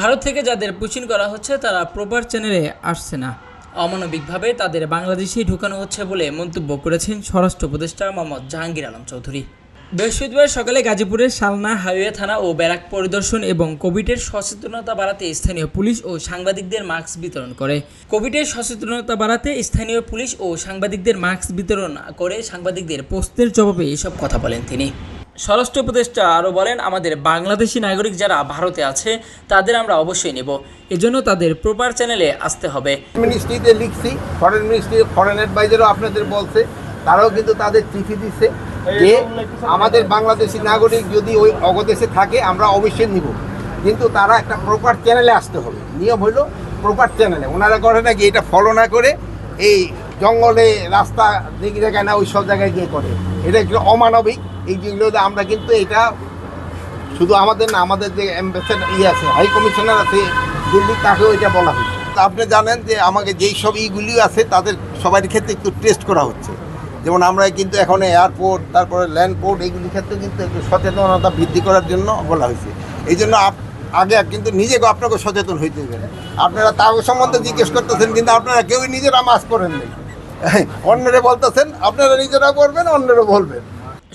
ভারত থেকে যাদের পুচিন করা হচ্ছে, তারা প্রপার চ্যানেলে আসছে না। অমানবিকভাবে তাদের বাংলাদেশেই ঢুকানো হচ্ছে বলে মন্তব্য করেছেন স্বরাষ্ট্র উপদেষ্টা মোহাম্মদ জাহাঙ্গীর আলম চৌধুরী। বৃহস্পতিবার সকালে গাজীপুরের শালনা হাইওয়ে থানা ও ব্যারাক পরিদর্শন এবং কোভিডের সচেতনতা বাড়াতে স্থানীয় পুলিশ ও সাংবাদিকদের মাস্ক বিতরণ করে। কোভিডের সচেতনতা বাড়াতে স্থানীয় পুলিশ ও সাংবাদিকদের মাস্ক বিতরণ করে সাংবাদিকদের পোস্টের জবাবে এসব কথা বলেন তিনি। স্বরাষ্ট্র উপদেষ্টা আরও বলেন, আমাদের বাংলাদেশি নাগরিক যারা ভারতে আছে, তাদের আমরা অবশ্যই নেব। এজন্য তাদের প্রপার চ্যানেলে আসতে হবে। মিনিস্ট্রিতে লিখছি ফরেন মিনিস্ট্রি ফরেন অ্যাডভাইজারও আপনাদের বলছে, তারাও কিন্তু তাদের চিঠি দিচ্ছে যে আমাদের বাংলাদেশি নাগরিক যদি ওই অগদেশে থাকে, আমরা অবশ্যই নিব। কিন্তু তারা একটা প্রপার চ্যানেলে আসতে হবে। নিয়ম হলো প্রপার চ্যানেলে ওনারা করে নাকি এটা ফলো না করে এই জঙ্গলে রাস্তা দিক জায়গায় না, ওই সব জায়গায় গিয়ে করে। এটা একটু অমানবিক। এই যেগুলো আমরা কিন্তু এটা শুধু আমাদের না, আমাদের যে অ্যাম্বাসেডার ইয়ে আছে হাই কমিশনার আছে, দিল্লি, তাকেও এটা বলা হয়েছে। আপনি জানেন যে আমাকে যেই সব ইগুলি আছে, তাদের সবার ক্ষেত্রে একটু টেস্ট করা হচ্ছে। যেমন আমরা কিন্তু এখন এয়ারপোর্ট তারপরে ল্যান্ড পোর্ট এইগুলির ক্ষেত্রে কিন্তু একটু সচেতনতা বৃদ্ধি করার জন্য বলা হয়েছে। এই জন্য আগে কিন্তু নিজেকে আপনাকে সচেতন হইতে হবে আপনারা তার সম্বন্ধে জিজ্ঞেস করতেছেন, কিন্তু আপনারা কেউই নিজেরা মাস্ক করেন নাই অন্যরা বলতেছেন আপনারা নিজেরা করবেন অন্যরা বলবেন।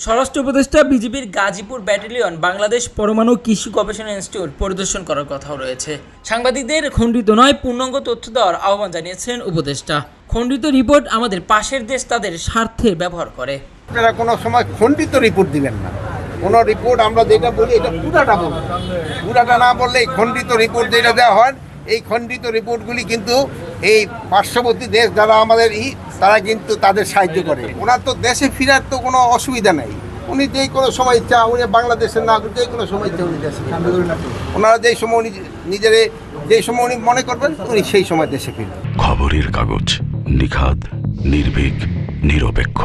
স্বরাষ্ট্র উপদেষ্টা বিজেপির গাজীপুর ব্যাটালিয়ন বাংলাদেশ পরমাণু কৃষি গবেষণা ইনস্টিটিউট পরিদর্শন করার কথাও রয়েছে। সাংবাদিকদের খণ্ডিত নয় পূর্ণাঙ্গ তথ্য দেওয়ার আহ্বান জানিয়েছেন উপদেষ্টা। খণ্ডিত রিপোর্ট আমাদের পাশের দেশ তাদের স্বার্থে ব্যবহার করে। আপনারা কোনো সময় খণ্ডিত রিপোর্ট দিবেন না। কোনো রিপোর্ট আমরা যেটা বলি এটা পুরাটা বলব পুরাটা না বললে খণ্ডিত রিপোর্ট যেটা দেওয়া হয় এই খণ্ডিত রিপোর্টগুলি কিন্তু এই পার্শ্ববর্তী দেশ যারা আমাদের ই, তারা কিন্তু তাদের সাহায্য করে। ওনার তো দেশে ফেরার তো কোনো অসুবিধা নাই। উনি যেই কোনো সময় ইচ্ছা উনি বাংলাদেশের নাগরিক, যেই কোনো সময় ইচ্ছা উনি দেশে ওনারা যেই সময় উনি নিজেরে, যেই সময় উনি মনে করবেন, উনি সেই সময় দেশে ফিরবেন। খবরের কাগজ নিখাদ, নির্ভীক, নিরপেক্ষ।